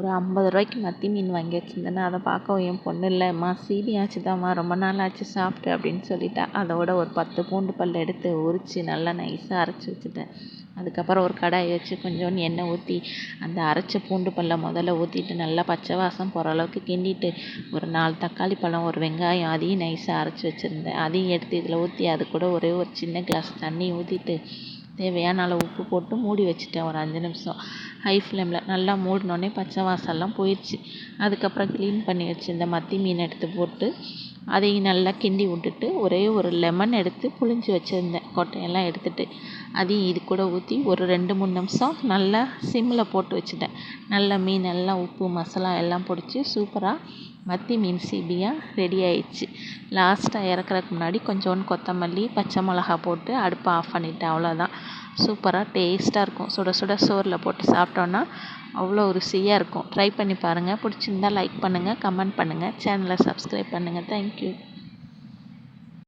ஒரு ஐம்பது ரூபாய்க்கு மத்தி மீன் வாங்கி வச்சுருந்தேன்னா அதை பார்க்கவும் என் பொண்ணு இல்லைம்மா சீனி ஆச்சுதாம்மா. ரொம்ப நாள் ஆச்சு சாப்பிட்டு அப்படின்னு சொல்லிட்டா. அதோட ஒரு பத்து பூண்டு பல் எடுத்து உரித்து நல்லா நைஸாக அரைச்சி வச்சுட்டேன். அதுக்கப்புறம் ஒரு கடாயை வச்சு கொஞ்சோண்டு எண்ணெய் ஊற்றி அந்த அரைச்ச பூண்டு பல்லை முதல்ல ஊற்றிட்டு நல்லா பச்சை வாசம் போகிற அளவுக்கு கிண்டிட்டு ஒரு நாலு தக்காளி பழம் ஒரு வெங்காயம் அதையும் நைஸாக அரைச்சி வச்சுருந்தேன். அதையும் எடுத்து இதில் ஊற்றி அது கூட ஒரே ஒரு சின்ன கிளாஸ் தண்ணி ஊற்றிட்டு தேவையான அளவு உப்பு போட்டு மூடி வச்சுட்டேன். ஒரு அஞ்சு நிமிஷம். ஹை ஃப்ளேமில் நல்லா மூடினோடனே பச்சை வாசல்லாம் போயிடுச்சு அதுக்கப்புறம் க்ளீன் பண்ணி வச்சுருந்த மத்தி மீன் எடுத்து போட்டு அதையும் நல்லா கிண்டி விட்டுட்டு ஒரே ஒரு லெமன் எடுத்து புழிஞ்சு வச்சுருந்தேன். கொட்டையெல்லாம் எடுத்துட்டு அதையும் இது கூட ஊற்றி ஒரு ரெண்டு மூணு நிமிஷம் நல்லா சிம்மில் போட்டு வச்சுட்டேன். நல்லா மீன் எல்லாம் உப்பு மசாலா எல்லாம் பிடிச்சி சூப்பராக மத்தி மீன் சீபியாக ரெடி ஆயிடுச்சு. லாஸ்ட்டாக இறக்குறதுக்கு முன்னாடி கொஞ்சோண்டு கொத்தமல்லி பச்சை மிளகா போட்டு அடுப்பை ஆஃப் பண்ணிவிட்டேன் அவ்வளோதான் சூப்பராக டேஸ்ட்டாக இருக்கும். சுட சுட சோறில் போட்டு சாப்பிட்டோன்னா அவ்வளோ ருசியாக இருக்கும். ட்ரை பண்ணி பாருங்கள் பிடிச்சிருந்தா லைக் பண்ணுங்கள் கமெண்ட் பண்ணுங்கள் சேனலை சப்ஸ்கிரைப் பண்ணுங்கள் தேங்க்யூ